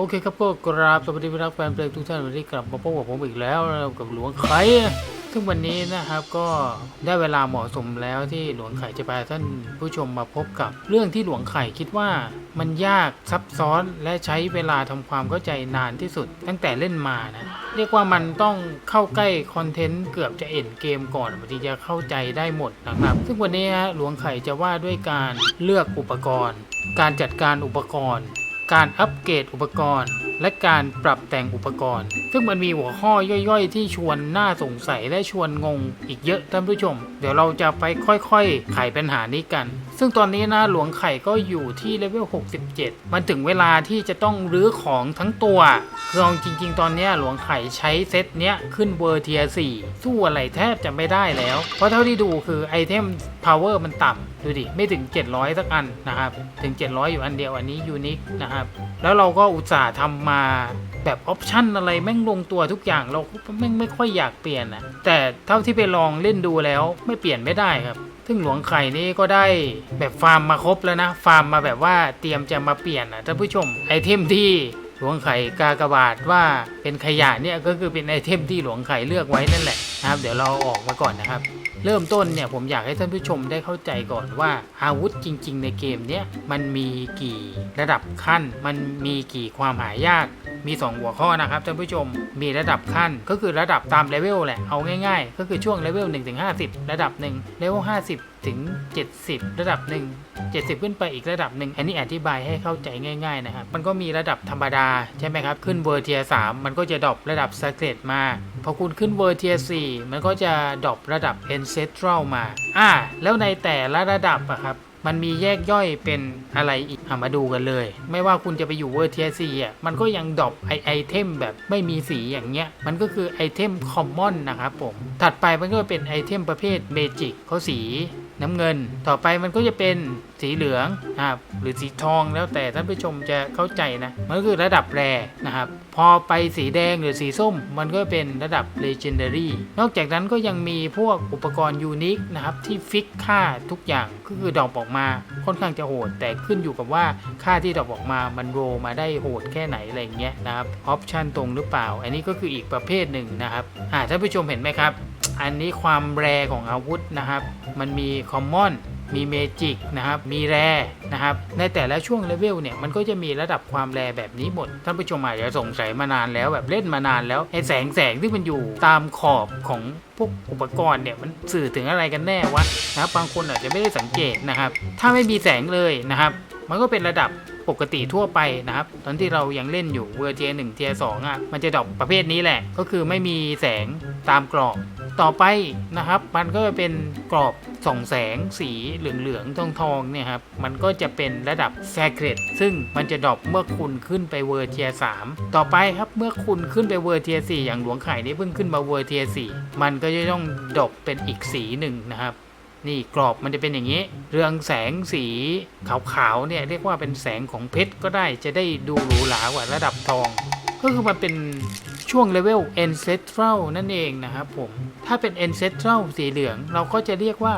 โอเคครับก็กราบสวัสดีรักแฟนเพลงทุกท่านวันนี้กลับมาพบกับผมอีกแล้วกับหลวงไข่ซึ่งวันนี้นะครับก็ได้เวลาเหมาะสมแล้วที่หลวงไข่จะพาท่านผู้ชมมาพบกับ เรื่องที่หลวงไข่คิดว่ามันยากซับซ้อนและใช้เวลาทำความเข้าใจนานที่สุด ตั้งแต่เล่นมานะเรียกว่ามันต้องเข้าใกล้คอนเทนต์เกือบจะเอ็นเกมก่อนมันถึงจะเข้าใจได้หมดนะครับ ซึ่งวันนี้ฮะหลวงไข่จะว่าด้วยการเลือกอุปกรณ์ การจัดการอุปกรณ์ การอัปเกรดอุปกรณ์ และการปรับแต่งอุปกรณ์ ซึ่งมันมีหัวข้อย่อยๆ ที่ชวนน่าสงสัยและชวนงง อีกเยอะท่านผู้ชม เดี๋ยวเราจะไปค่อยๆไขปัญหานี้กัน ซึ่งตอนนี้นะหลวงไข่ก็อยู่ที่เลเวล 67 มันถึงเวลาที่จะต้องรื้อของทั้งตัวคือเอาจริง ๆ ตอนนี้หลวงไข่ใช้เซตเนี้ยขึ้นเวอร์เทีย4สู้อะไรแทบจะไม่ได้แล้ว เพราะเท่าที่ดูคือไอเทม power มันต่ำดูดิ ไม่ถึง 700 สักอันนะครับ ถึง 700 อยู่อันเดียวอันนี้ยูนิคนะครับ แล้วเราก็อุตส่าห์ทำมาแบบออปชั่นอะไรแม่งลงตัวทุกอย่างเราแม่งไม่ค่อยอยากเปลี่ยนนะแต่เท่าที่ไปลองเล่นดูแล้วไม่เปลี่ยนไม่ได้ครับ ซึ่งหลวงไข่นี่ก็ได้แบบฟาร์มมาครบแล้วนะ ฟาร์มมาแบบว่าเตรียมจะมาเปลี่ยนนะท่านผู้ชม ไอเทมที่หลวงไข่กากบาทว่าเป็นขยะเนี่ยก็คือเป็นไอเทมที่หลวงไข่เลือกไว้นั่นแหละนะครับ เดี๋ยวเราเอาออกมาก่อนนะครับ เริ่มต้นเนี่ยผมอยากให้ท่านผู้ชมได้เข้าใจก่อนว่าอาวุธจริง ๆ ในเกมเนี้ยมันมีกี่ระดับขั้น มันมีกี่ความหายาก มี 2 หัวข้อนะครับท่านผู้ชมมีระดับขั้นก็คือระดับตามเลเวลแหละเอาง่ายๆ ก็คือช่วงเลเวล1ถึง50 ระดับ1เลเวล50 ถึง 70 ระดับ 1 70 ขึ้นไปอีกระดับหนึ่งอันนี้อธิบายให้เข้าใจง่ายๆนะครับมันก็มีระดับธรรมดาใช่ไหมครับขึ้นเวอร์เทีย3มันก็จะดรอประดับสเกตมา พอคุณขึ้นเวอร์เทีย4มันก็จะดรอประดับ Ancestral มา อ่า แล้วในแต่ละระดับอะครับ มันมีแยกย่อยเป็นอะไรอีกอมาดูกันเลย ไม่ว่าคุณจะไปอยู่เวอร์เทียซีอะ มันก็ยังดรอปไอไอเทมแบบไม่มีสีอย่างเงี้ย มันก็คือไอเทมคอมมอนนะครับผม ถัดไปมันก็เป็นไอเทมประเภทเมจิกเขาสี น้ำเงิน ต่อไปมันก็จะเป็นสีเหลืองนะครับหรือสีทองแล้วแต่ท่านผู้ชมจะเข้าใจนะมันก็คือระดับแรนะครับ พอไปสีแดงหรือสีส้ม มันก็เป็นระดับ Legendary นอกจากนั้นก็ยังมีพวกอุปกรณ์ยูนิคนะครับที่ฟิกค่าทุกอย่างก็คือดอปออกมาค่อนข้างจะโหด แต่ขึ้นอยู่กับว่าค่าที่ดอปออกมามันโรมาได้โหดแค่ไหนอะไรอย่างเงี้ยนะครับออปชันตรงหรือเปล่า อันนี้ก็คืออีกประเภทหนึ่งนะครับท่านผู้ชมเห็นไหมครับ อันนี้ความแรของอาวุธนะครับ มันมีคอมมอนมีเมจิกนะครับ มีแร่นะครับ ในแต่ละช่วงเลเวลเนี่ย มันก็จะมีระดับความแรแบบนี้หมด ท่านผู้ชมอาจจะสงสัยมานานแล้วแบบเล่นมานานแล้วไอ้แสงแสงที่มันอยู่ตามขอบของพวกอุปกรณ์เนี่ย มันสื่อถึงอะไรกันแน่วะนะครับ บางคนอาจจะไม่ได้สังเกตนะครับ ถ้าไม่มีแสงเลยนะครับ มันก็เป็นระดับปกติทั่วไปนะครับ ตอนที่เรายังเล่นอยู่เวอร์เทียหนึ่งเทียสองอะ มันจะดอปประเภทนี้แหละ ก็คือไม่มีแสงตามกรอบ ต่อไปนะครับมันก็จะเป็นกรอบส่องแสงสีเหลืองๆทองๆเนี่ยครับมันก็จะเป็นระดับ Sacred ซึ่งมันจะดรอปเมื่อคุณขึ้นไปเวอร์เทีย3ต่อไปครับเมื่อคุณขึ้นไปเวอร์เทีย4อย่างหลวงไข่นี่เพิ่งขึ้นมาเวอร์เทีย4มันก็จะต้องดรอปเป็นอีกสีหนึ่งนะครับนี่กรอบมันจะเป็นอย่างนี้ เรืองแสงสีขาวๆเนี่ยเรียกว่าเป็นแสงของเพชรก็ได้จะได้ดูหรูหรากว่าระดับทอง ก็คือมันเป็น ช่วงเลเวล Ancestral นั่นเองนะครับผม ถ้าเป็น Ancestral สีเหลือง เราก็จะเรียกว่า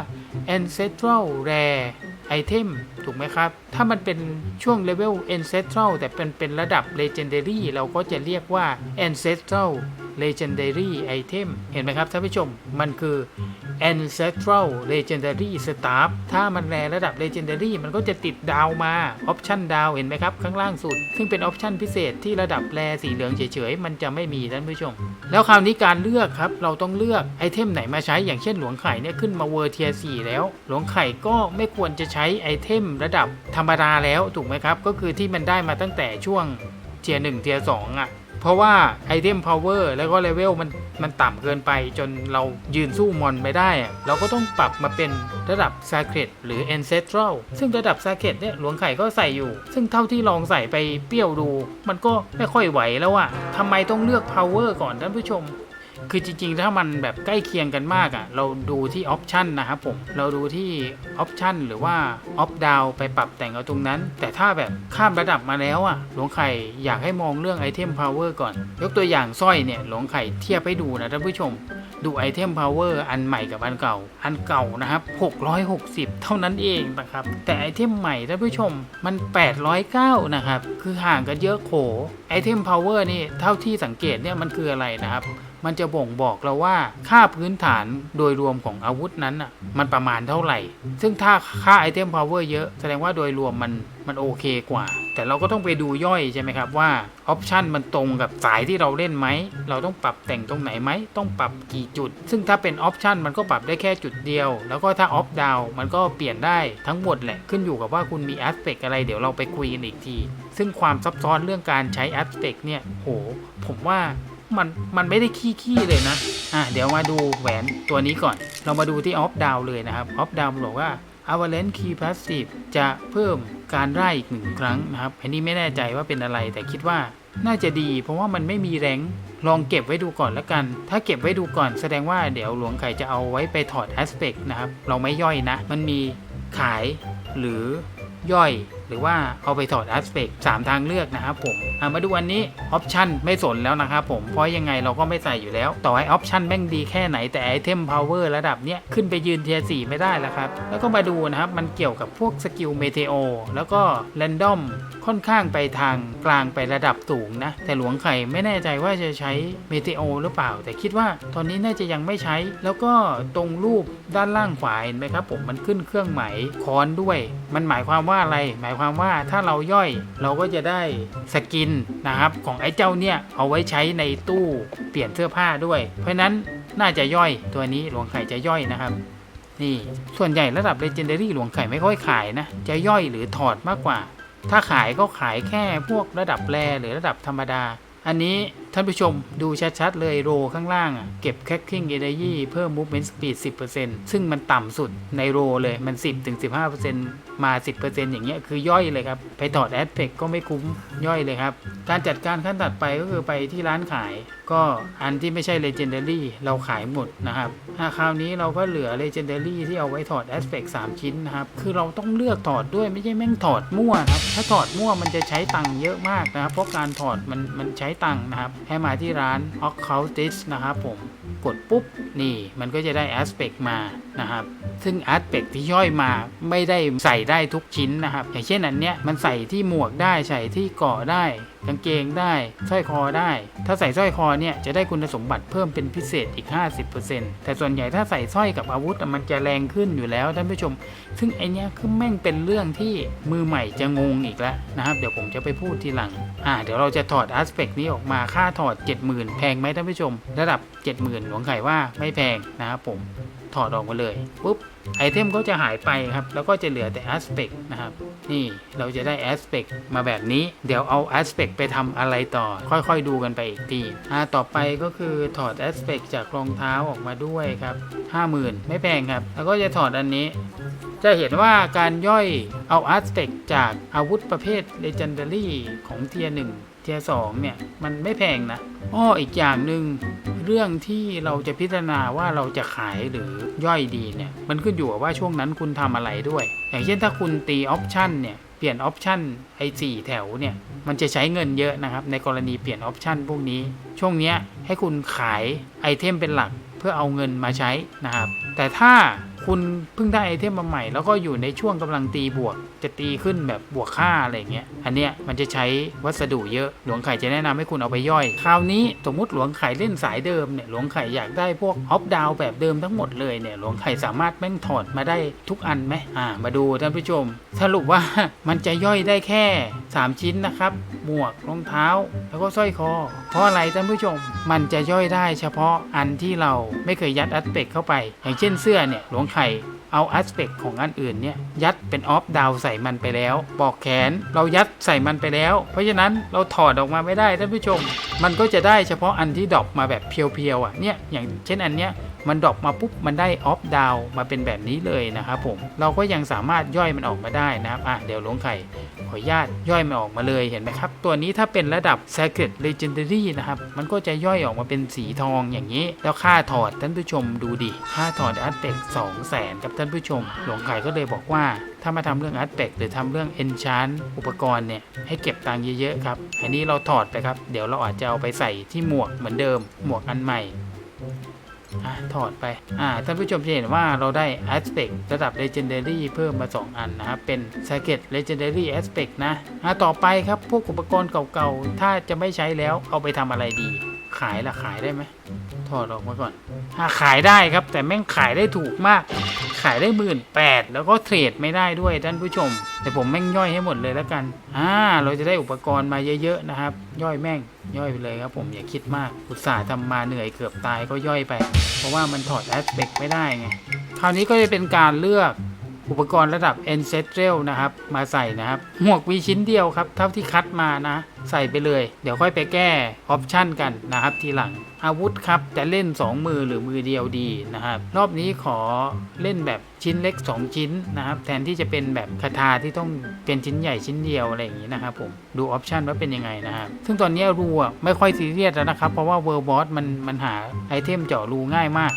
Ancestral Rare Item ถูกไหมครับ ถ้ามันเป็นช่วงเลเวล Ancestral แต่เป็นเป็นระดับ Legendary เราก็จะเรียกว่า Ancestral Legendary Item เห็นไหมครับท่านผู้ชม มันคือ Ancestral Legendary Staff ถ้ามันแรระดับ Legendary มันก็จะติดดาวมาออปชั่นดาวเห็นไหมครับ ข้างล่างสุด ซึ่งเป็นออปชั่นพิเศษที่ระดับแรสีเหลืองเฉยๆ มันจะไม่มีท่านผู้ชม แล้วคราวนี้การเลือกครับ เราต้องเลือกไอเทมไหนมาใช้ อย่างเทียนหลวงไข่เนี่ยขึ้นมาเวอร์เทีย4แล้ว หลวงไข่ก็ไม่ควรจะใช้ไอเทมระดับธรรมดาแล้วถูกไหมครับ ก็คือที่มันได้มาตั้งแต่ช่วงเทียร์หนึ่งเทียร์สองอะ เพราะว่าไอเทมพาวเวอร์แล้วก็เลเวลมันมันต่ำเกินไปจนเรายืนสู้มอนไม่ได้อะเราก็ต้องปรับมาเป็นระดับ Sacred หรือ Ancestral ซึ่งระดับ Sacred เนี่ยหลวงไข่ก็ใส่อยู่ ซึ่งเท่าที่ลองใส่ไปเปรี้ยวดู มันก็ไม่ค่อยไหวแล้วอะทำไมต้องเลือก Power ก่อนท่านผู้ชม คือจริงๆ ถ้ามันแบบใกล้เคียงกันมากอะ่ะ เราดูที่ออปชันนะครับผม เราดูที่ออปชันหรือว่าออฟดาวไปปรับแต่งเอาตรงนั้น แต่ถ้าแบบข้ามระดับมาแล้วอะ่ะ หลวงไข่อยากให้มองเรื่องไอเทมพาวเวอร์ก่อน ยกตัวอย่างสร้อยเนี่ย หลวงไข่เทียบให้ดูนะท่านผู้ชม ดูไอเทมพาวเวอร์อันใหม่กับอันเก่า อันเก่านะครับ660 เท่านั้นเองนะครับ แต่ไอเทมใหม่ท่านผู้ชมมัน 809 นะครับ คือห่างกันเยอะโข ไอเทมพาวเวอร์นี่เท่าที่สังเกตเนี่ยมันคืออะไรนะครับ มันจะบ่งบอกเราว่าค่าพื้นฐานโดยรวมของอาวุธนั้นอะมันประมาณเท่าไหร่ ซึ่งถ้าค่าไอเทมพาวเวอร์เยอะแสดงว่าโดยรวมมันมันโอเคกว่า แต่เราก็ต้องไปดูย่อยใช่ไหมครับว่าออปชันมันตรงกับสายที่เราเล่นไหม เราต้องปรับแต่งตรงไหนไหม ต้องปรับกี่จุด ซึ่งถ้าเป็นออปชันมันก็ปรับได้แค่จุดเดียว แล้วก็ถ้าออฟดาวมันก็เปลี่ยนได้ทั้งหมดแหละขึ้นอยู่กับว่าคุณมีแอสเ c กอะไร เดี๋ยวเราไปคุยกันอีกที ซึ่งความซับซ้อนเรื่องการใช้แอสเ c กเนี่ยโห ผมว่ามันมันไม่ได้ขี้ขี้เลยนะ อะเดี๋ยวมาดูแหวนตัวนี้ก่อน เรามาดูที่ออฟดาวเลยนะครับ ออฟดาวบอกว่า Avalanche Key Passive จะเพิ่มการไล่อีกหนึ่งครั้งนะครับ อันนี้ไม่แน่ใจว่าเป็นอะไรแต่คิดว่าน่าจะดี เพราะว่ามันไม่มีแรงลองเก็บไว้ดูก่อนแล้วกัน ถ้าเก็บไว้ดูก่อนแสดงว่าเดี๋ยวหลวงไข่จะเอาไว้ไปถอด Aspect นะครับ เราไม่ย่อยนะ มันมีขายหรือย่อย หรือว่าเอาไปถอด Aspect 3 ทางเลือกนะครับผมมาดูอันนี้ Option ไม่สนแล้วนะครับผมเพราะยังไงเราก็ไม่ใส่อยู่แล้ว ต่อให้ Option แม่งดีแค่ไหนแต่ Item Power ระดับเนี้ยขึ้นไปยืนเทียร์4ไม่ได้แล้วครับ แล้วก็มาดูนะครับ มันเกี่ยวกับพวกสกิลเมเทโอแล้วก็ Random ค่อนข้างไปทางกลางไประดับสูงนะ แต่หลวงไข่ไม่แน่ใจว่าจะใช้เมเทโอหรือเปล่า แต่คิดว่าตอนนี้น่าจะยังไม่ใช้ แล้วก็ตรงรูปด้านล่างขวาเห็นไหมครับผมมันขึ้นเครื่องหมายค้อนด้วย มันหมายความว่าอะไรหมายความว่าถ้าเราย่อยเราก็จะได้สกินนะครับของไอ้เจ้าเนี่ยเอาไว้ใช้ในตู้เปลี่ยนเสื้อผ้าด้วย เพราะนั้นน่าจะย่อยตัวนี้หลวงไข่จะย่อยนะครับ นี่ส่วนใหญ่ระดับ Legendary หลวงไข่ไม่ค่อยขายนะ จะย่อยหรือถอดมากกว่า ถ้าขายก็ขายแค่พวกระดับแรหรือระดับธรรมดา อันนี้ท่านผู้ชมดูชัดๆ เลยโรข้างล่างเก็บ Cracking Energy เพิ่ม Movement Speed 10%ซึ่งมันต่ำสุดในโรเลยมัน 10-15% มา 10%อย่างเงี้ยคือย่อยเลยครับ ไปถอด a d p e c ก็ไม่คุ้มย่อยเลยครับ การจัดการขั้นถัดไปก็คือไปที่ร้านขาย ก็อันที่ไม่ใช่ Legendary เราขายหมดนะครับถ้าคราวนี้เราก็เหลือ Legendary ที่เอาไว้ถอด Aspect 3 ชิ้นนะครับ คือเราต้องเลือกถอดด้วยไม่ใช่แม่งถอดมั่วครับ ถ้าถอดมั่วมันจะใช้ตังค์เยอะมากนะครับ เพราะการถอดมันมันใช้ตังค์นะครับ ให้มาที่ร้าน Occultist นะครับผม กดปุ๊บนี่มันก็จะได้ Aspect มานะครับ ซึ่ง Aspect ที่ย่อยมาไม่ได้ใส่ได้ทุกชิ้นนะครับ อย่างเช่นอันเนี้ยมันใส่ที่หมวกได้ใส่ที่เกาะได้ กางเกงได้สร้อยคอได้ ถ้าใส่สร้อยคอเนี่ยจะได้คุณสมบัติเพิ่มเป็นพิเศษอีก 50%แต่ส่วนใหญ่ถ้าใส่สร้อยกับอาวุธมันจะแรงขึ้นอยู่แล้วท่านผู้ชม ซึ่งไอเนี้ยคือแม่งเป็นเรื่องที่มือใหม่จะงงอีกแล้วนะครับ เดี๋ยวผมจะไปพูดทีหลัง อ่าเดี๋ยวเราจะถอด Aspect นี้ออกมาค่าถอด 70,000 แพงไหมท่านผู้ชม ระดับ 70,000หลวงไข่ว่าไม่แพงนะครับผมถอดออกมาเลยปุ๊บ ไอเทมก็จะหายไปครับ แล้วก็จะเหลือแต่ Aspect นะครับ นี่เราจะได้ Aspect มาแบบนี้ เดี๋ยวเอา Aspect ไปทำอะไรต่อ ค่อยๆดูกันไปอีกทีอ่าต่อไปก็คือถอด Aspect จากรองเท้าออกมาด้วยครับ 50,000 ไม่แพงครับ แล้วก็จะถอดอันนี้ จะเห็นว่าการย่อยเอา Aspect จากอาวุธประเภท Legendary ของเทียร์1เทียร์2เนี่ย มันไม่แพงนะอ้ออีกอย่างหนึ่งเรื่องที่เราจะพิจารณาว่าเราจะขายหรือย่อยดีเนี่ย มันขึ้นอยู่กับว่าช่วงนั้นคุณทำอะไรด้วย อย่างเช่นถ้าคุณตีออปชันเนี่ยเปลี่ยนออปชันไอ้สี่แถวเนี่ย มันจะใช้เงินเยอะนะครับ ในกรณีเปลี่ยนออปชันพวกนี้ ช่วงนี้ให้คุณขายไอเทมเป็นหลักเพื่อเอาเงินมาใช้นะครับ แต่ถ้า คุณเพิ่งได้ไอเทมมาใหม่ แล้วก็อยู่ในช่วงกำลังตีบวก จะตีขึ้นแบบบวกค่าอะไรเงี้ย อันเนี้ยมันจะใช้วัสดุเยอะ หลวงไข่จะแนะนำให้คุณเอาไปย่อย คราวนี้สมมติหลวงไข่เล่นสายเดิมเนี่ย หลวงไข่อยากได้พวกออฟดาวแบบเดิมทั้งหมดเลยเนี่ย หลวงไข่สามารถแม่งถอดมาได้ทุกอันไหมอ่า มาดูท่านผู้ชม สรุปว่ามันจะย่อยได้แค่ 3 ชิ้นนะครับ หมวก รองเท้า แล้วก็สร้อยคอ เพราะอะไรท่านผู้ชม มันจะย่อยได้เฉพาะอันที่เราไม่เคยยัดอัสเปกเข้าไป อย่างเช่นเสื้อเนี่ย หลวงไข่ เอาแอสเปกของอันอื่นเนี่ยยัดเป็นออฟดาวใส่มันไปแล้วปอกแขนเรายัดใส่มันไปแล้ว เพราะฉะนั้นเราถอดออกมาไม่ได้ท่านผู้ชม มันก็จะได้เฉพาะอันที่ดรอปมาแบบเพียวๆอะเนี่ยอย่างเช่นอันเนี้ย มันดรอปมาปุ๊บมันได้ออฟดาวมาเป็นแบบนี้เลยนะครับผมเราก็ยังสามารถย่อยมันออกมาได้นะครับอะเดี๋ยวหลวงไข่ขออนุญาตย่อยมันออกมาเลยเห็นไหมครับ ตัวนี้ถ้าเป็นระดับ Sacred Legendary นะครับ มันก็จะย่อยออกมาเป็นสีทองอย่างนี้ แล้วค่าถอดท่านผู้ชมดูดิ ค่าถอดอัตเต็กสองแสนกับท่านผู้ชม หลวงไข่ก็เลยบอกว่า ถ้ามาทำเรื่องอัตเต็กหรือทำเรื่อง Enchant อุปกรณ์เนี่ย ให้เก็บตังค์เยอะๆครับ อันนี้เราถอดไปครับ เดี๋ยวเราอาจจะเอาไปใส่ที่หมวกเหมือนเดิม หมวกอันใหม่ อะถอดไป อ่า ท่านผู้ชมจะเห็นว่าเราได้ aspect ระดับ legendary เพิ่มมา 2 อันนะครับ เป็น s i r c u i t legendary aspect นะ อะต่อไปครับ พวกอุปกรณ์เก่าๆ ถ้าจะไม่ใช้แล้วเอาไปทำอะไรดี ขายละขายได้ไหม ถอดออกมาก่อนอะขายได้ครับ แต่แม่งขายได้ถูกมาก ขายได้หมื่นแปดแล้วก็เทรดไม่ได้ด้วยท่านผู้ชม แต่ผมแม่งย่อยให้หมดเลยแล้วกันอ่าเราจะได้อุปกรณ์มาเยอะๆนะครับ ย่อยแม่งย่อยไปเลยครับผมอย่าคิดมากอุตส่าห์ทำมาเหนื่อยเกือบตายก็ย่อยไป เพราะว่ามันถอดแอสเปกไม่ได้ไงคราวนี้ก็จะเป็นการเลือกอุปกรณ์ระดับ Ancestral นะครับ มาใส่นะครับ หมวกมีชิ้นเดียวครับ เท่าที่คัดมานะ ใส่ไปเลย เดี๋ยวค่อยไปแก้ออปชันกันนะครับทีหลัง อาวุธครับจะเล่น 2 มือหรือมือเดียวดีนะครับ รอบนี้ขอเล่นแบบชิ้นเล็ก 2 ชิ้นนะครับ แทนที่จะเป็นแบบคาถาที่ต้องเป็นชิ้นใหญ่ชิ้นเดียวอะไรอย่างนี้นะครับผมดูออปชันว่าเป็นยังไงนะครับ ซึ่งตอนนี้รูอะไม่ค่อยซีเรียสแล้วนะครับ เพราะว่าเวอร์บอสมันมันหาไอเทมเจาะรูง่ายมาก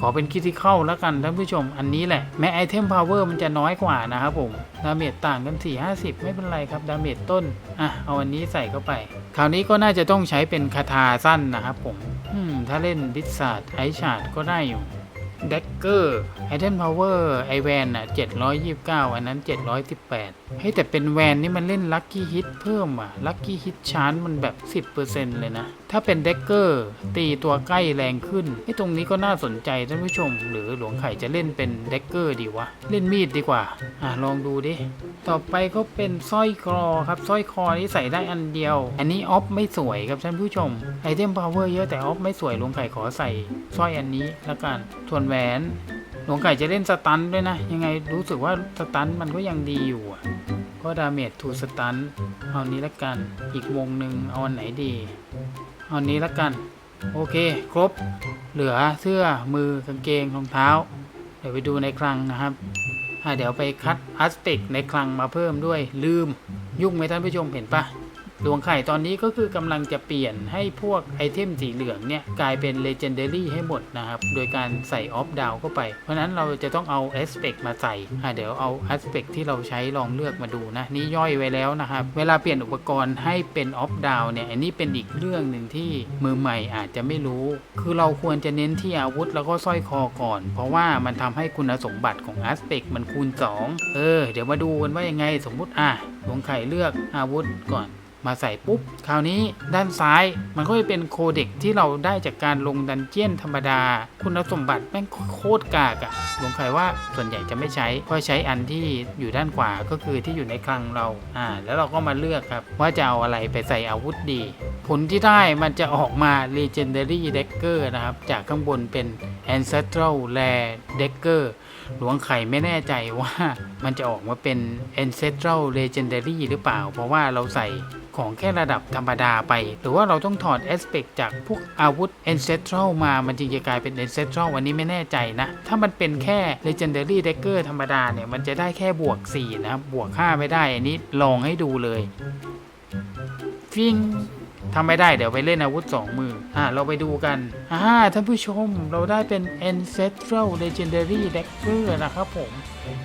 ขอเป็นคิที่เข้าแล้วกันท่านผู้ชม อันนี้แหละ แม้ไอเทมพาวเวอร์มันจะน้อยกว่านะครับผม ดาเมจต่างกัน 4 50 ไม่เป็นไรครับ ดาเมจต้น อะ เอาอันนี้ใส่เข้าไป คราวนี้ก็น่าจะต้องใช้เป็นคาถาสั้นนะครับผม อืม ถ้าเล่นดิสซาร์ดไอชาร์ดก็ได้อยู่ เด็กเกอร์ไอเทมพาวเวอร์ไอแวนอะ729อันนั้น718ให้ยแต่เป็นแวนนี่มันเล่นลัคกี้ฮิตเพิ่มอะลัคกี้ฮิตชานมันแบบ10%เลยนะ ถ้าเป็นเด็กเกอร์ตีตัวใกล้แรงขึ้นไอตรงนี้ก็น่าสนใจท่านผู้ชม หรือหลวงไข่จะเล่นเป็นเด็กเกอร์ดีวะ เล่นมีดดีกว่า อะลองดูดิ ต่อไปก็เป็นสร้อยคอครับสร้อยคอนี้ใส่ได้อันเดียว อันนี้ออฟไม่สวยครับท่านผู้ชมไอเทมพาวเวอร์เยอะแต่ออฟไม่สวยหลวงไข่ขอใส่สร้อยอันนี้ละกันส่วนแหวนหลวงไก่จะเล่นสตันด้วยนะ ยังไงรู้สึกว่าสตันมันก็ยังดีอยู่อะก็ดาเมจทูสตันเอานี้ละกันอีกวงหนึ่งเอาอันไหนดี เอานี้ละกัน โอเค ครบ เหลือเสื้อมือกางเกงรองเท้า เดี๋ยวไปดูในคลังนะครับอะเดี๋ยวไปคัดอัสเปกในคลังมาเพิ่มด้วยลืม ยุ่งไหมท่านผู้ชมเห็นปะ ดวงไข่ตอนนี้ก็คือกำลังจะเปลี่ยนให้พวกไอเทมสีเหลืองเนี่ย กลายเป็น Legendary ให้หมดนะครับ โดยการใส่ออฟดาวเข้าไป เพราะนั้นเราจะต้องเอา Aspect มาใส่อะเดี๋ยวเอา Aspect ที่เราใช้ลองเลือกมาดูนะ นี่ย่อยไว้แล้วนะครับ เวลาเปลี่ยนอุปกรณ์ให้เป็นออฟดาวเนี่ย อันนี้เป็นอีกเรื่องหนึ่งที่มือใหม่อาจจะไม่รู้ คือเราควรจะเน้นที่อาวุธแล้วก็สร้อยคอก่อน เพราะว่ามันทำให้คุณสมบัติของ Aspect มันคูณ 2 เออ เดี๋ยวมาดูกันว่ายังไงสมมุติอะดวงไข่เลือกอาวุธก่อน มาใส่ปุ๊บ คราวนี้ด้านซ้ายมันก็จะเป็นโคเด็กที่เราได้จากการลงดันเจียนธรรมดา คุณสมบัติแม่งโคตรกากอะหลวงใครว่าส่วนใหญ่จะไม่ใช้เพราะใช้อันที่อยู่ด้านขวาก็คือที่อยู่ในคลังเราอ่าแล้วเราก็มาเลือกครับ ว่าจะเอาอะไรไปใส่อาวุธดี ผลที่ได้มันจะออกมา Legendary Decker นะครับ จากข้างบนเป็น Ancestral Rare Decker หลวงไข่ไม่แน่ใจว่ามันจะออกมาเป็น Ancestral Legendary หรือเปล่า เพราะว่าเราใส่ ของแค่ระดับธรรมดาไป หรือว่าเราต้องถอด Aspect จากพวกอาวุธ Ancestral มามันจึงจะกลายเป็น Ancestral วันนี้ไม่แน่ใจนะ ถ้ามันเป็นแค่ Legendary Dagger ธรรมดาเนี่ยมันจะได้แค่บวก 4 นะบบวก 5 ไม่ได้ อันนี้ลองให้ดูเลย ฟิงทำไม่ได้เดี๋ยวไปเล่นอาวุธ 2 มือ อ่าเราไปดูกัน อ่าท่านผู้ชมเราได้เป็น Ancestral Legendary Dagger นะครับผม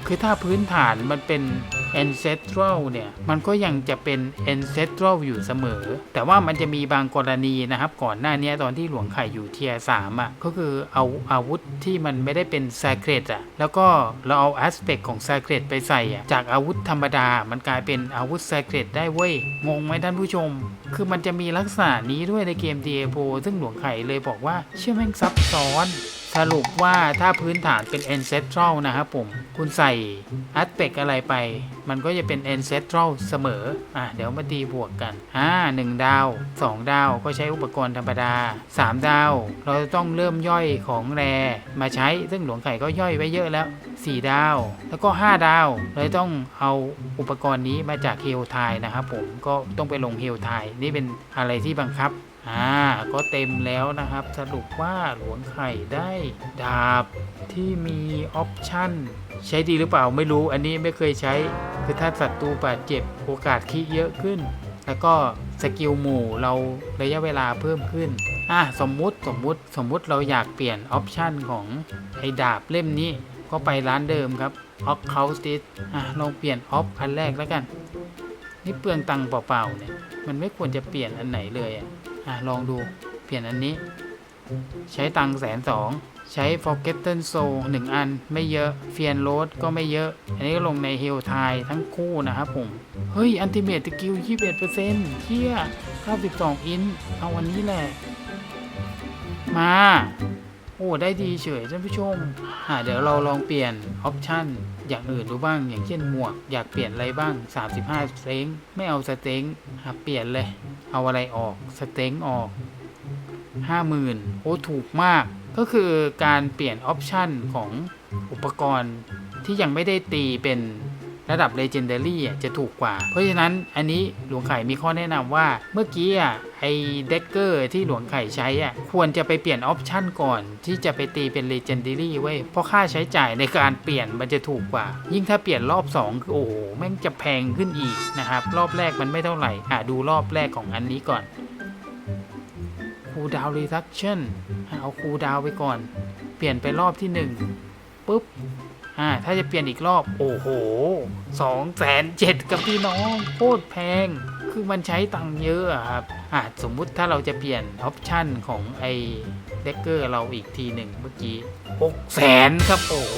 คือถ้าพื้นฐานมันเป็น ancestral เนี่ย มันก็ยังจะเป็น ancestral อยู่เสมอ แต่ว่ามันจะมีบางกรณีนะครับ ก่อนหน้านี้ตอนที่หลวงไข่อยู่เทียสามอะ ก็คือเอาอาวุธที่มันไม่ได้เป็น sacred อะ แล้วก็เราเอา aspect ของ sacred ไปใส่อะ จากอาวุธธรรมดา มันกลายเป็นอาวุธ sacred ได้เว้ย งงไหมท่านผู้ชม คือมันจะมีลักษณะนี้ด้วยในเกม d i a b o ซึ่งหลวงไข่เลยบอกว่าเชื่อแม่งซับซ้อน สรุปว่าถ้าพื้นฐานเป็น ancestral นะครับผม คุณใส่ aspect อะไรไป มันก็จะเป็น ancestral เสมอ อะ เดี๋ยวมาตีบวกกันอ่าหนึ่งดาว 2 ดาวก็ใช้อุปกรณ์ธรรมดา 3 ดาว เราต้องเริ่มย่อยของแรมาใช้ ซึ่งหลวงไข่ก็ย่อยไว้เยอะแล้ว 4 ดาว แล้วก็ 5 ดาวเราต้องเอาอุปกรณ์นี้มาจากเฮลไทนะครับผม ก็ต้องไปลงเฮลไทนี่เป็นอะไรที่บังคับ อ่าก็เต็มแล้วนะครับ สรุปว่าหลวงไข่ได้ดาบที่มีออปชั่น ใช้ดีหรือเปล่าไม่รู้อันนี้ไม่เคยใช้ คือถ้าศัตรูบาดเจ็บโอกาสคิเยอะขึ้น แล้วก็สกิลหมู่เราระยะเวลาเพิ่มขึ้นอะสมมุติสมมุติสมมุติเราอยากเปลี่ยนออปชั่นของไอ้ดาบเล่มนี้ก็ไปร้านเดิมครับออฟเคาสติสอะลองเปลี่ยนออฟอันแรกแล้วกัน นี่เปลืองตังเปล่าๆเนี่ยมันไม่ควรจะเปลี่ยนอันไหนเลยอะ อะลองดูเปลี่ยนอันนี้ ใช้ตังแสนสองใช้ Forgotten Soul หนึ่งอันไม่เยอะ เฟียนโรดก็ไม่เยอะ อันนี้ก็ลงใน Hell t i ทั้งคู่นะครับผม เฮ้ย อันติเมตสกิล 21%เที่ย92 อิน เอาวันนี้แหละ มา โอ้ ได้ดีเฉยท่านผู้ชม อ่าเดี๋ยวเราลองเปลี่ยนออปชันอย่างอื่นดูบ้าง อย่างเช่นหมวก อยากเปลี่ยนอะไรบ้าง 35 สเต็งไม่เอาสเต็งอะเปลี่ยนเลย เอาอะไรออกสเต็งออก 50,000 โอ้ถูกมาก ก็คือการเปลี่ยนออปชันของอุปกรณ์ที่ยังไม่ได้ตีเป็นระดับ Legendary อ่จะถูกกว่า เพราะฉะนั้นอันนี้หลวงไข่มีข้อแนะนำว่าเมื่อกี้อะ ไอเด็กเกอร์ที่หลวงไข่ใช้อะควรจะไปเปลี่ยนออปชันก่อนที่จะไปตีเป็น Legendary เว้ยเพราะค่าใช้จ่ายในการเปลี่ยนมันจะถูกกว่า ยิ่งถ้าเปลี่ยนรอบ 2 คือโอ้โหแม่งจะแพงขึ้นอีกนะครับ รอบแรกมันไม่เท่าไหร่อะดูรอบแรกของอันนี้ก่อนคูดาวรีดักชั่นเอาคูดาวไปก่อน เปลี่ยนไปรอบที่1ปุ๊บ อ่าถ้าจะเปลี่ยนอีกรอบ โอ้โหสองแสนเจ็ดกับพี่น้องโคตรแพง คือมันใช้ตังค์เยอะครับอ่าสมมุติถ้าเราจะเปลี่ยนออปชันของไอ้เด็กเกอร์เราอีกทีหนึ่งเมื่อกี้หกแสนครับ โอ้โห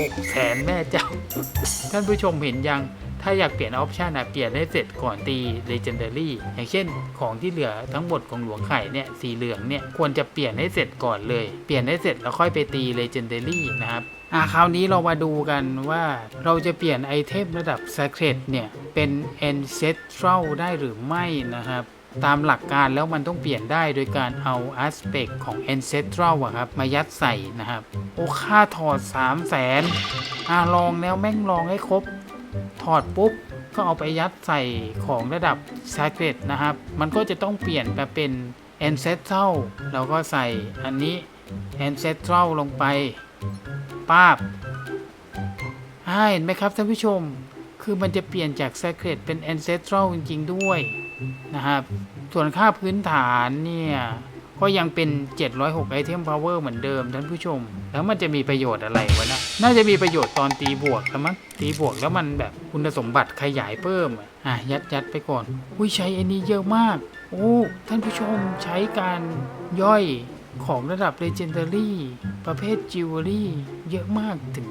หกแสนแม่เจ้า ท่านผู้ชมเห็นยัง ถ้าอยากเปลี่ยนออปชันอะเปลี่ยนให้เสร็จก่อนตี Legendary อย่างเช่นของที่เหลือทั้งหมดของหลวงไข่เนี่ยสีเหลืองเนี่ยควรจะเปลี่ยนให้เสร็จก่อนเลย เปลี่ยนให้เสร็จแล้วค่อยไปตี Legendary นะครับ อะคราวนี้เรามาดูกันว่าเราจะเปลี่ยนไอเทมระดับ Secret เนี่ย เป็น Ancestral ได้หรือไม่นะครับ ตามหลักการแล้วมันต้องเปลี่ยนได้โดยการเอา Aspect ของ Ancestral อะครับ มายัดใส่นะครับ โอ้ค่าถอด 3 0 0แสนอะลองแล้วแม่งลองให้ครบ ถอดปุ๊บ ก็เอาไปยัดใส่ของระดับ Secret นะครับ มันก็จะต้องเปลี่ยนมาเป็น Ancestral เราก็ใส่อันนี้ Ancestral ลงไป ป้าบอ่าเห็นไหมครับท่านผู้ชม คือมันจะเปลี่ยนจาก Secret เป็น Ancestral จริง ๆ ด้วยนะครับ ส่วนค่าพื้นฐานเนี่ย ก็ยังเป็น 706ไอเทมพาวเวอร์เหมือนเดิมท่านผู้ชม แล้วมันจะมีประโยชน์อะไรวะนะ น่าจะมีประโยชน์ตอนตีบวกแล้วมั้ง ตีบวกแล้วมันแบบคุณสมบัติขยายเพิ่มอะอะ ยัดยัดไปก่อน อุ้ยใช้อันนี้เยอะมาก โอ้ ท่านผู้ชมใช้การย่อย ของระดับ Legendary ประเภท Jewelry เยอะมากถึง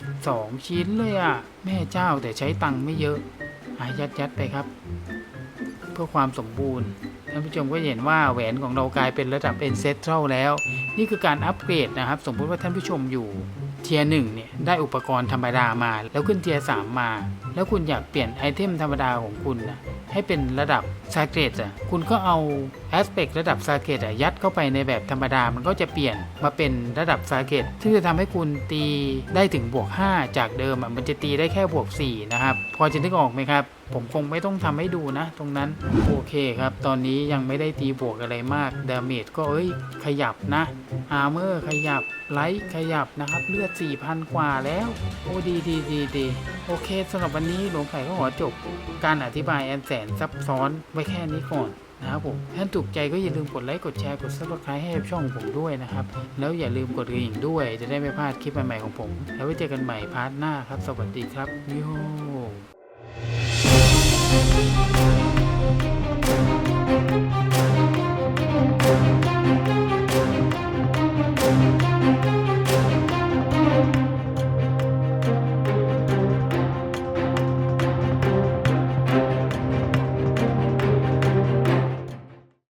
22 ชิ้นเลยอะ่ะ แม่เจ้าแต่ใช้ตังค์ไม่เยอะอะยัดยัดไปครับ เพื่อความสมบูรณ์ท่านผู้ชมก็เห็นว่าแหวนของเรากลายเป็นระดับ Ancestral แล้ว นี่คือการอัปเกรดนะครับ สมมติว่าท่านผู้ชมอยู่เทียร์หนึ่งเนี่ยได้อุปกรณ์ธรรมดามา แล้วขึ้นเทียร์สามมา แล้วคุณอยากเปลี่ยนไอเทมธรรมดาของคุณนะให้เป็นระดับ s a c r e t อะคุณก็เอา Aspect ระดับ s a c r e t อะยัดเข้าไปในแบบธรรมดามันก็จะเปลี่ยนมาเป็นระดับ s a c r e t ซึ่งจะทำให้คุณตีได้ถึงบวก 5 จากเดิมมันจะตีได้แค่บวก 4 นะครับ พอจะนึกออกไหมครับ ผมคงไม่ต้องทำให้ดูนะ ตรงนั้น โอเคครับ ตอนนี้ยังไม่ได้ตีบวกอะไรมากดาเมจก็เอ้ย ขยับนะอาร์เมอร์ขยับไลท์ขยับนะครับ เลือด 4,000 กว่าแล้ว โอ้ดีดีดีดีโอเคสำหรับวันนี้หลวงไข่ก็ขอจบ การอธิบายแอนแสนซับซ้อนไว้แค่นี้ก่อน นะครับผมถ้าถูกใจก็อย่าลืมกดไลค์กดแชร์กดซับสไครต์ให้ช่องผมด้วยนะครับ แล้วอย่าลืมกดกระดิ่งด้วย จะได้ไม่พลาดคลิปใหม่ๆของผม แล้วไว้เจอกันใหม่พาร์ทหน้าครับ สวัสดีครับยู